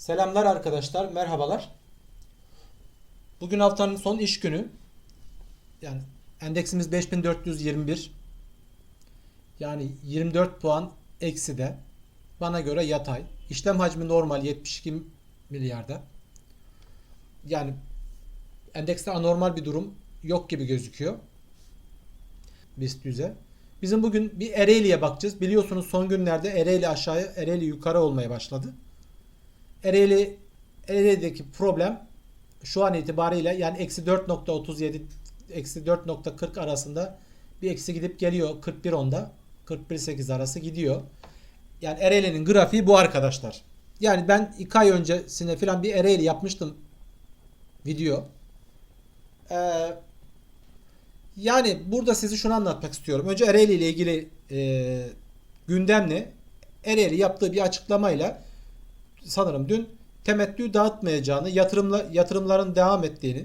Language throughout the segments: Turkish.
Selamlar arkadaşlar, merhabalar. Bugün haftanın son iş günü. Yani endeksimiz 5421. Yani 24 puan eksi de. Bana göre yatay. İşlem hacmi normal 72 milyarda. Yani endekste anormal bir durum yok gibi gözüküyor. BIST 100'e. Bizim bugün bir Ereğli'ye bakacağız. Biliyorsunuz son günlerde Ereğli aşağıya, Ereğli yukarı olmaya başladı. Ereğli Ereğli'deki problem şu an itibariyle yani eksi 4.37 eksi 4.40 arasında bir eksi gidip geliyor 41 onda 41.8 arası gidiyor. Yani Ereğli'nin grafiği bu arkadaşlar. Yani ben 2 ay öncesine falan bir Ereğli yapmıştım video. Ee, yani burada size şunu anlatmak istiyorum. Önce Ereğli ile ilgili e, gündemle Ereğli yaptığı bir açıklamayla sanırım dün temettü dağıtmayacağını, yatırımla, yatırımların devam ettiğini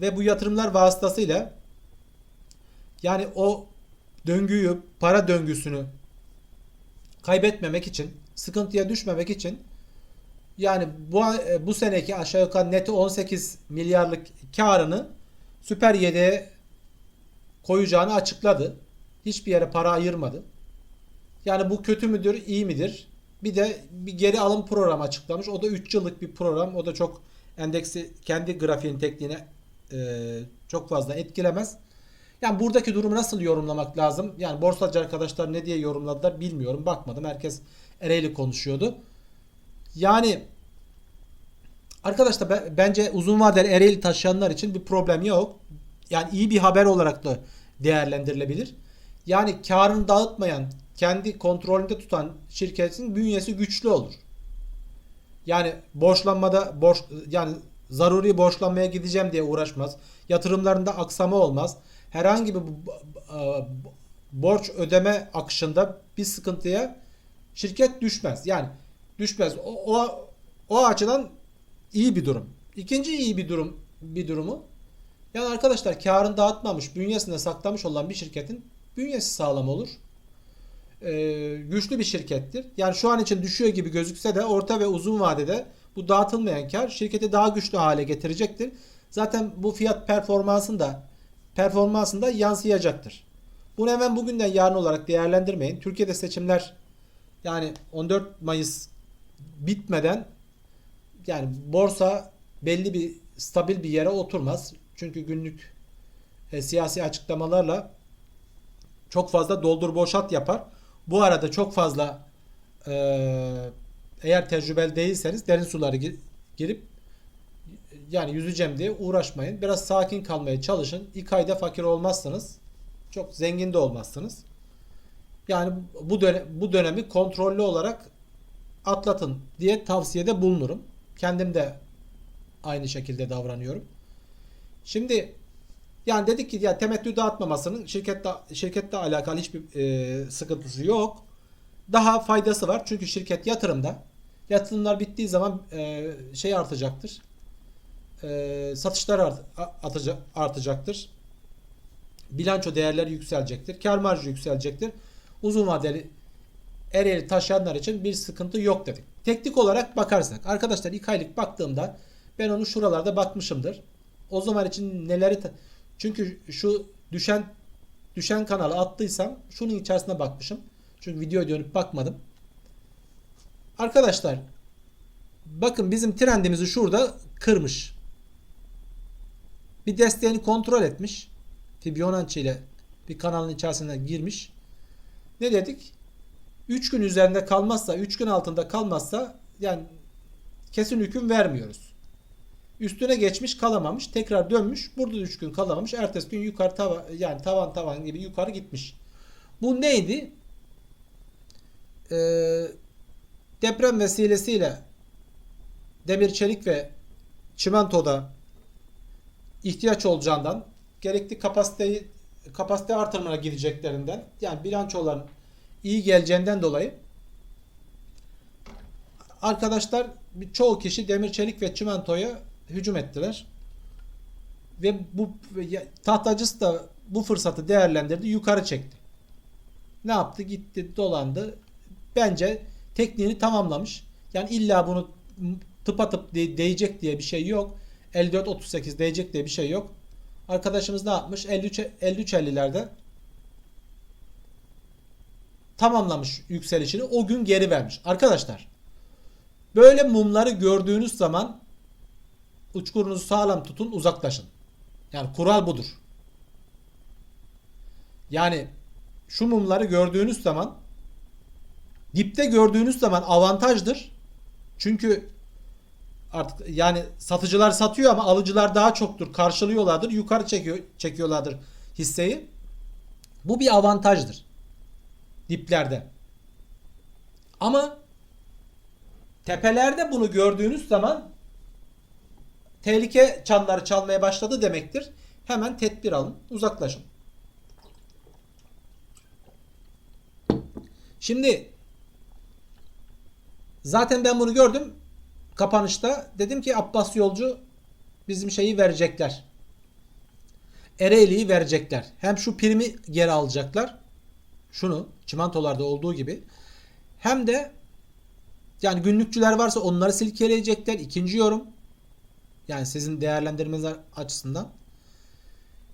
ve bu yatırımlar vasıtasıyla yani o döngüyü, para döngüsünü kaybetmemek için, sıkıntıya düşmemek için yani bu bu seneki aşağı yukarı neti 18 milyarlık karını Süper 7'ye koyacağını açıkladı. Hiçbir yere para ayırmadı. Yani bu kötü müdür, iyi midir? Bir de bir geri alım programı açıklamış. O da 3 yıllık bir program. O da çok endeksi kendi grafiğin tekniğine e, çok fazla etkilemez. Yani buradaki durumu nasıl yorumlamak lazım? Yani borsacı arkadaşlar ne diye yorumladılar bilmiyorum. Bakmadım. Herkes Ereğli konuşuyordu. Yani arkadaşlar be- bence uzun vadeli Ereğli taşıyanlar için bir problem yok. Yani iyi bir haber olarak da değerlendirilebilir. Yani karını dağıtmayan, kendi kontrolünde tutan şirketin bünyesi güçlü olur. Yani borçlanmada borç yani zaruri borçlanmaya gideceğim diye uğraşmaz. Yatırımlarında aksama olmaz. Herhangi bir e, borç ödeme akışında bir sıkıntıya şirket düşmez. Yani düşmez. O, o, o açıdan iyi bir durum. İkinci iyi bir durum bir durumu yani arkadaşlar karını dağıtmamış, bünyesinde saklamış olan bir şirketin bünyesi sağlam olur. Ee, güçlü bir şirkettir. Yani şu an için düşüyor gibi gözükse de orta ve uzun vadede bu dağıtılmayan kar şirketi daha güçlü hale getirecektir. Zaten bu fiyat performansında performansında yansıyacaktır. Bunu hemen bugünden yarın olarak değerlendirmeyin. Türkiye'de seçimler yani 14 Mayıs bitmeden yani borsa belli bir stabil bir yere oturmaz. Çünkü günlük e, siyasi açıklamalarla çok fazla doldur boşalt yapar. Bu arada çok fazla e, eğer tecrübeli değilseniz derin suları gi- girip yani yüzeceğim diye uğraşmayın. Biraz sakin kalmaya çalışın. İlk ayda fakir olmazsınız. Çok zengin de olmazsınız. Yani bu dönem, bu dönemi kontrollü olarak atlatın diye tavsiyede bulunurum. Kendim de aynı şekilde davranıyorum. Şimdi yani dedik ki ya temettü dağıtmamasının şirkette şirkette alakalı hiçbir e, sıkıntısı yok. Daha faydası var çünkü şirket yatırımda. Yatırımlar bittiği zaman e, şey artacaktır. E, satışlar art, ataca- artacaktır. Bilanço değerleri yükselecektir. Kar marjı yükselecektir. Uzun vadeli Ereğli taşıyanlar için bir sıkıntı yok dedik. Teknik olarak bakarsak arkadaşlar ilk aylık baktığımda ben onu şuralarda bakmışımdır. O zaman için neleri çünkü şu düşen düşen kanalı attıysam şunun içerisine bakmışım. Çünkü videoya dönüp bakmadım. Arkadaşlar bakın bizim trendimizi şurada kırmış. Bir desteğini kontrol etmiş. Fibonacci ile bir kanalın içerisine girmiş. Ne dedik? 3 gün üzerinde kalmazsa, 3 gün altında kalmazsa yani kesin hüküm vermiyoruz. Üstüne geçmiş kalamamış. Tekrar dönmüş. Burada 3 gün kalamamış. Ertesi gün yukarı tava, yani tavan tavan gibi yukarı gitmiş. Bu neydi? Ee, deprem vesilesiyle demir çelik ve çimentoda ihtiyaç olacağından gerekli kapasiteyi kapasite artırmana gideceklerinden yani bilançoların iyi geleceğinden dolayı arkadaşlar çoğu kişi demir çelik ve çimentoya hücum ettiler. Ve bu tahtacısı da bu fırsatı değerlendirdi, yukarı çekti. Ne yaptı? Gitti, dolandı. Bence tekniğini tamamlamış. Yani illa bunu tıpatıp de- değecek diye bir şey yok. 54-38 değecek diye bir şey yok. Arkadaşımız ne yapmış? 53 53.50'lerde tamamlamış yükselişini. O gün geri vermiş. Arkadaşlar böyle mumları gördüğünüz zaman uçkurunuzu sağlam tutun, uzaklaşın. Yani kural budur. Yani şu mumları gördüğünüz zaman dipte gördüğünüz zaman avantajdır. Çünkü artık yani satıcılar satıyor ama alıcılar daha çoktur. Karşılıyorlardır. Yukarı çekiyor çekiyorlardır hisseyi. Bu bir avantajdır. Diplerde. Ama tepelerde bunu gördüğünüz zaman tehlike çanları çalmaya başladı demektir. Hemen tedbir alın, uzaklaşın. Şimdi zaten ben bunu gördüm kapanışta. Dedim ki Abbas Yolcu bizim şeyi verecekler. Ereğli'yi verecekler. Hem şu primi geri alacaklar. Şunu çimentolarda olduğu gibi. Hem de yani günlükçüler varsa onları silkeleyecekler. İkinci yorum. Yani sizin değerlendirmeniz açısından.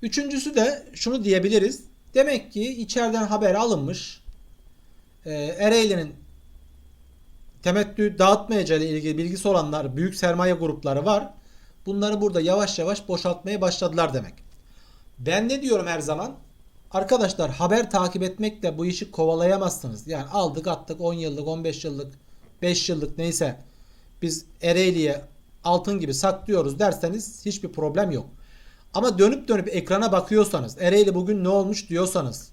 Üçüncüsü de şunu diyebiliriz. Demek ki içeriden haber alınmış. Ee, Ereğli'nin temettü dağıtmayacağı ile ilgili bilgisi olanlar, büyük sermaye grupları var. Bunları burada yavaş yavaş boşaltmaya başladılar demek. Ben ne diyorum her zaman? Arkadaşlar haber takip etmekle bu işi kovalayamazsınız. Yani aldık attık 10 yıllık, 15 yıllık, 5 yıllık neyse biz Ereğli'ye altın gibi saklıyoruz derseniz hiçbir problem yok. Ama dönüp dönüp ekrana bakıyorsanız, Ereğli bugün ne olmuş diyorsanız,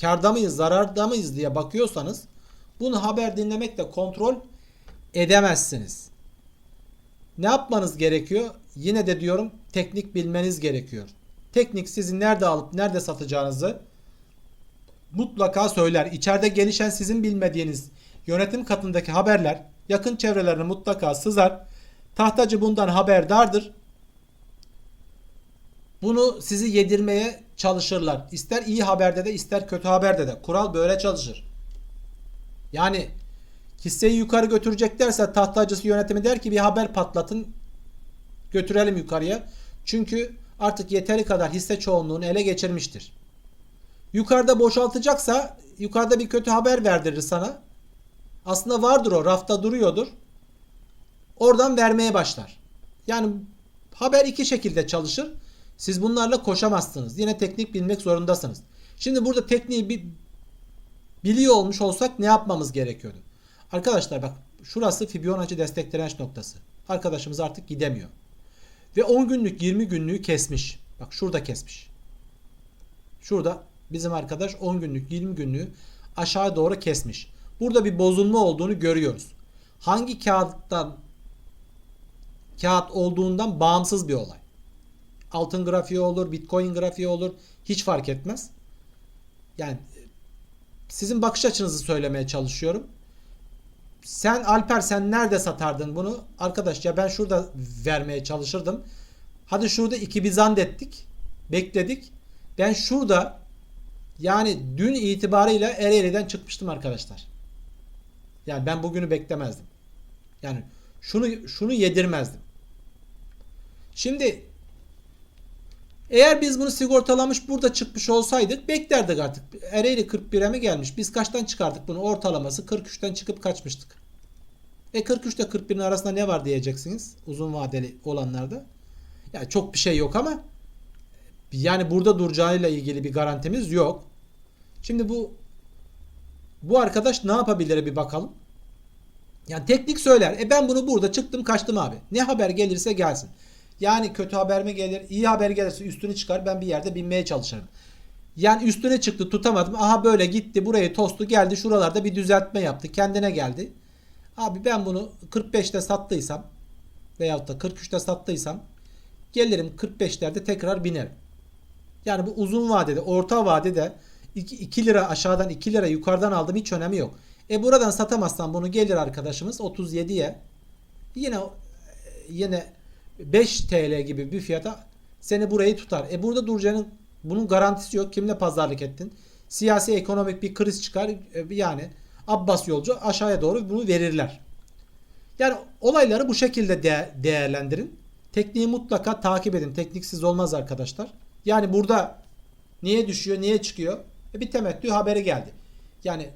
karda mıyız, zararda mıyız diye bakıyorsanız bunu haber dinlemekle kontrol edemezsiniz. Ne yapmanız gerekiyor? Yine de diyorum teknik bilmeniz gerekiyor. Teknik sizin nerede alıp nerede satacağınızı mutlaka söyler. İçeride gelişen sizin bilmediğiniz yönetim katındaki haberler yakın çevrelerine mutlaka sızar. Tahtacı bundan haberdardır. Bunu sizi yedirmeye çalışırlar. İster iyi haberde de ister kötü haberde de. Kural böyle çalışır. Yani hisseyi yukarı götüreceklerse tahtacısı yönetimi der ki bir haber patlatın götürelim yukarıya. Çünkü artık yeteri kadar hisse çoğunluğunu ele geçirmiştir. Yukarıda boşaltacaksa yukarıda bir kötü haber verdirir sana. Aslında vardır o rafta duruyordur. Oradan vermeye başlar. Yani haber iki şekilde çalışır. Siz bunlarla koşamazsınız. Yine teknik bilmek zorundasınız. Şimdi burada tekniği bir biliyor olmuş olsak ne yapmamız gerekiyordu? Arkadaşlar bak şurası Fibonacci destek direnç noktası. Arkadaşımız artık gidemiyor. Ve 10 günlük 20 günlüğü kesmiş. Bak şurada kesmiş. Şurada bizim arkadaş 10 günlük 20 günlüğü aşağı doğru kesmiş. Burada bir bozulma olduğunu görüyoruz. Hangi kağıttan kağıt olduğundan bağımsız bir olay. Altın grafiği olur, Bitcoin grafiği olur. Hiç fark etmez. Yani sizin bakış açınızı söylemeye çalışıyorum. Sen Alper sen nerede satardın bunu? Arkadaş ya ben şurada vermeye çalışırdım. Hadi şurada iki bizand ettik. Bekledik. Ben şurada yani dün itibarıyla Ereğli'den çıkmıştım arkadaşlar. Yani ben bugünü beklemezdim. Yani şunu şunu yedirmezdim. Şimdi eğer biz bunu sigortalamış burada çıkmış olsaydık beklerdik artık. Ereğli 41'e mi gelmiş? Biz kaçtan çıkardık bunu? Ortalaması 43'ten çıkıp kaçmıştık. E 43 ile 41'in arasında ne var diyeceksiniz uzun vadeli olanlarda. Yani çok bir şey yok ama yani burada duracağıyla ilgili bir garantimiz yok. Şimdi bu bu arkadaş ne yapabilir bir bakalım. Yani teknik söyler. E ben bunu burada çıktım kaçtım abi. Ne haber gelirse gelsin. Yani kötü haber mi gelir? iyi haber gelirse üstünü çıkar. Ben bir yerde binmeye çalışırım. Yani üstüne çıktı tutamadım. Aha böyle gitti burayı tostu geldi. Şuralarda bir düzeltme yaptı. Kendine geldi. Abi ben bunu 45'te sattıysam veyahut da 43'te sattıysam gelirim 45'lerde tekrar binerim. Yani bu uzun vadede, orta vadede 2, 2 lira aşağıdan 2 lira yukarıdan aldım hiç önemi yok. E buradan satamazsan bunu gelir arkadaşımız 37'ye yine yine 5 TL gibi bir fiyata seni burayı tutar. E burada duracağının bunun garantisi yok. Kimle pazarlık ettin? Siyasi ekonomik bir kriz çıkar. E, yani Abbas yolcu aşağıya doğru bunu verirler. Yani olayları bu şekilde de- değerlendirin. Tekniği mutlaka takip edin. Tekniksiz olmaz arkadaşlar. Yani burada niye düşüyor, niye çıkıyor? E bir temettü haberi geldi. Yani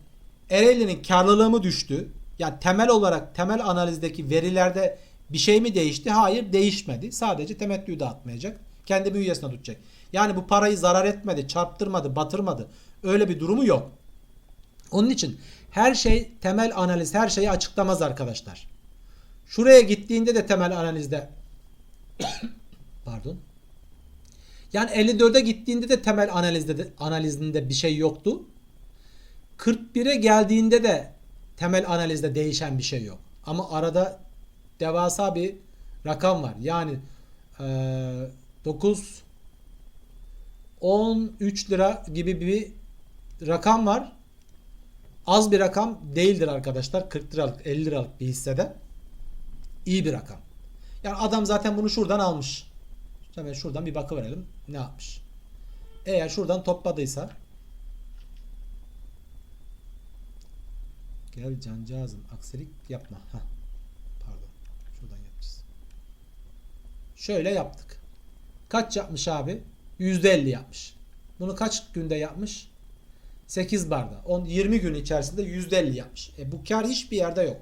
Ereğli'nin karlılığı mı düştü? Yani temel olarak temel analizdeki verilerde bir şey mi değişti? Hayır değişmedi. Sadece temettüyü dağıtmayacak. Kendi bünyesine tutacak. Yani bu parayı zarar etmedi, çarptırmadı, batırmadı. Öyle bir durumu yok. Onun için her şey temel analiz her şeyi açıklamaz arkadaşlar. Şuraya gittiğinde de temel analizde pardon. Yani 54'e gittiğinde de temel analizde de, analizinde bir şey yoktu. 41'e geldiğinde de temel analizde değişen bir şey yok. Ama arada devasa bir rakam var. Yani eee 9 13 lira gibi bir rakam var. Az bir rakam değildir arkadaşlar. 40 liralık 50 liralık bir hissede. İyi bir rakam. Yani adam zaten bunu şuradan almış. Hemen şuradan bir bakıverelim. Ne yapmış? Eğer şuradan topladıysa Gel cancağızım aksilik yapma. Heh. Pardon. Şuradan yapacağız. Şöyle yaptık. Kaç yapmış abi? %50 yapmış. Bunu kaç günde yapmış? 8 barda. 10 20 gün içerisinde %50 yapmış. E bu kar hiçbir yerde yok.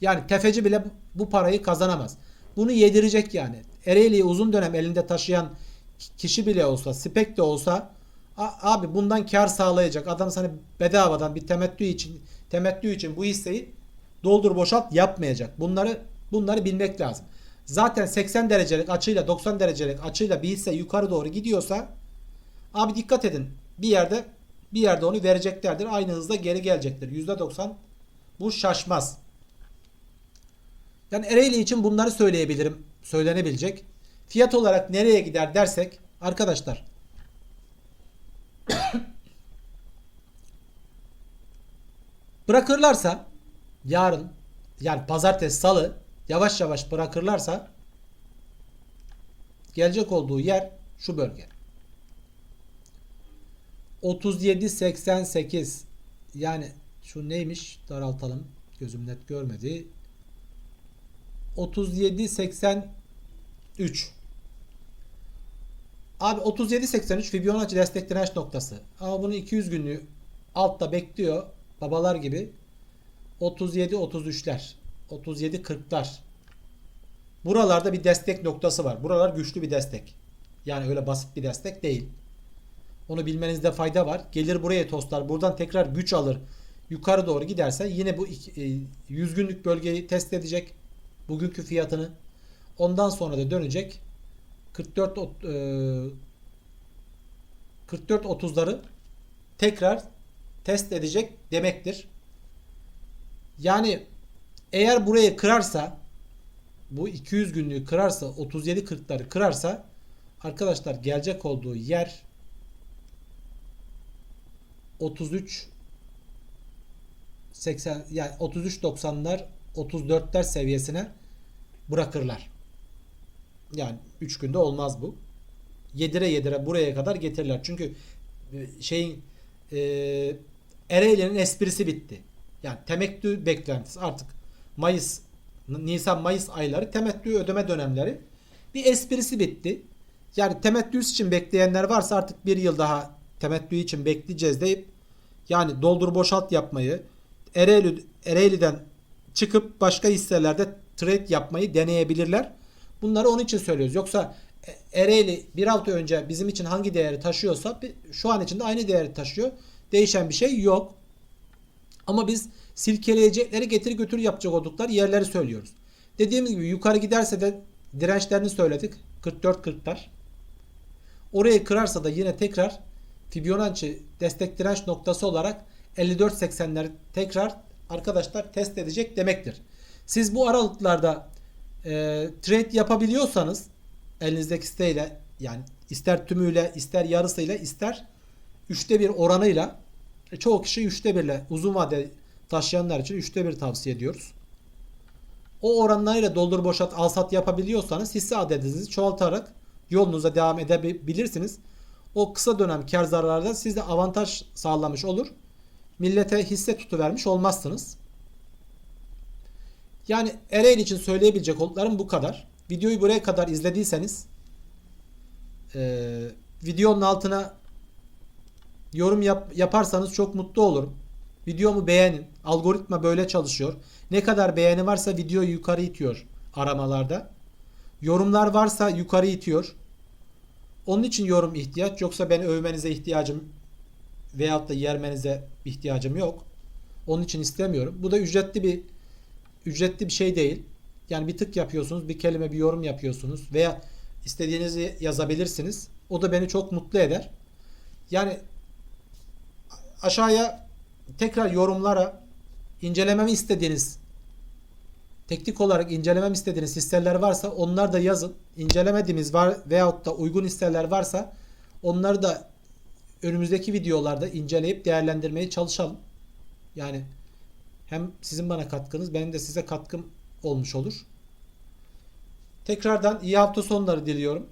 Yani tefeci bile bu- parayı kazanamaz. Bunu yedirecek yani. Ereğli'yi uzun dönem elinde taşıyan kişi bile olsa, spek de olsa abi bundan kar sağlayacak. Adam sana bedavadan bir temettü için temettü için bu hisseyi doldur boşalt yapmayacak. Bunları bunları bilmek lazım. Zaten 80 derecelik açıyla 90 derecelik açıyla bir hisse yukarı doğru gidiyorsa abi dikkat edin. Bir yerde bir yerde onu vereceklerdir. Aynı hızda geri gelecektir. %90 bu şaşmaz. Yani Ereğli için bunları söyleyebilirim. Söylenebilecek. Fiyat olarak nereye gider dersek arkadaşlar bırakırlarsa yarın yani pazartesi salı yavaş yavaş bırakırlarsa gelecek olduğu yer şu bölge. 37.88 yani şu neymiş daraltalım gözüm net görmedi 37.83 Abi 37.83 Fibonacci destek direnç noktası. Ama bunu 200 günlüğü altta bekliyor. Babalar gibi. 37-33'ler. 37-40'lar. Buralarda bir destek noktası var. Buralar güçlü bir destek. Yani öyle basit bir destek değil. Onu bilmenizde fayda var. Gelir buraya tostlar. Buradan tekrar güç alır. Yukarı doğru giderse yine bu iki- e, 100 günlük bölgeyi test edecek. Bugünkü fiyatını. Ondan sonra da dönecek. 44 ot- e, 44 30'ları tekrar test edecek demektir. Yani eğer burayı kırarsa bu 200 günlüğü kırarsa 37 40'ları kırarsa arkadaşlar gelecek olduğu yer 33 80 yani 33 90'lar 34'ler seviyesine bırakırlar. Yani 3 günde olmaz bu. Yedire yedire buraya kadar getirirler. Çünkü e, şeyin e, Ereğli'nin esprisi bitti. Yani temettü beklentisi artık Mayıs Nisan Mayıs ayları temettü ödeme dönemleri bir esprisi bitti. Yani temettü için bekleyenler varsa artık bir yıl daha temettü için bekleyeceğiz deyip yani doldur boşalt yapmayı Ereğli, Ereğli'den çıkıp başka hisselerde trade yapmayı deneyebilirler. Bunları onun için söylüyoruz. Yoksa Ereğli bir hafta önce bizim için hangi değeri taşıyorsa şu an için de aynı değeri taşıyor. Değişen bir şey yok. Ama biz silkeleyecekleri getir götür yapacak oldukları yerleri söylüyoruz. Dediğimiz gibi yukarı giderse de dirençlerini söyledik. 44-40'lar. Orayı kırarsa da yine tekrar Fibonacci destek direnç noktası olarak 54.80'leri tekrar arkadaşlar test edecek demektir. Siz bu aralıklarda e, trade yapabiliyorsanız elinizdeki siteyle yani ister tümüyle ister yarısıyla ister üçte bir oranıyla e, çoğu kişi üçte birle uzun vade taşıyanlar için üçte bir tavsiye ediyoruz. O oranlarıyla doldur boşalt al sat yapabiliyorsanız hisse adedinizi çoğaltarak yolunuza devam edebilirsiniz. O kısa dönem kar zararlarda siz de avantaj sağlamış olur. Millete hisse tutuvermiş olmazsınız. Yani Ereğli için söyleyebilecek olduklarım bu kadar. Videoyu buraya kadar izlediyseniz eee, videonun altına yorum yap- yaparsanız çok mutlu olurum. Videomu beğenin. Algoritma böyle çalışıyor. Ne kadar beğeni varsa videoyu yukarı itiyor aramalarda. Yorumlar varsa yukarı itiyor. Onun için yorum ihtiyaç. Yoksa beni övmenize ihtiyacım veyahut da yermenize ihtiyacım yok. Onun için istemiyorum. Bu da ücretli bir ücretli bir şey değil. Yani bir tık yapıyorsunuz, bir kelime bir yorum yapıyorsunuz veya istediğinizi yazabilirsiniz. O da beni çok mutlu eder. Yani aşağıya tekrar yorumlara incelememi istediğiniz teknik olarak incelemem istediğiniz hisseler varsa onlar da yazın. İncelemediğimiz var veyahut da uygun hisseler varsa onları da önümüzdeki videolarda inceleyip değerlendirmeye çalışalım. Yani hem sizin bana katkınız benim de size katkım olmuş olur. Tekrardan iyi hafta sonları diliyorum.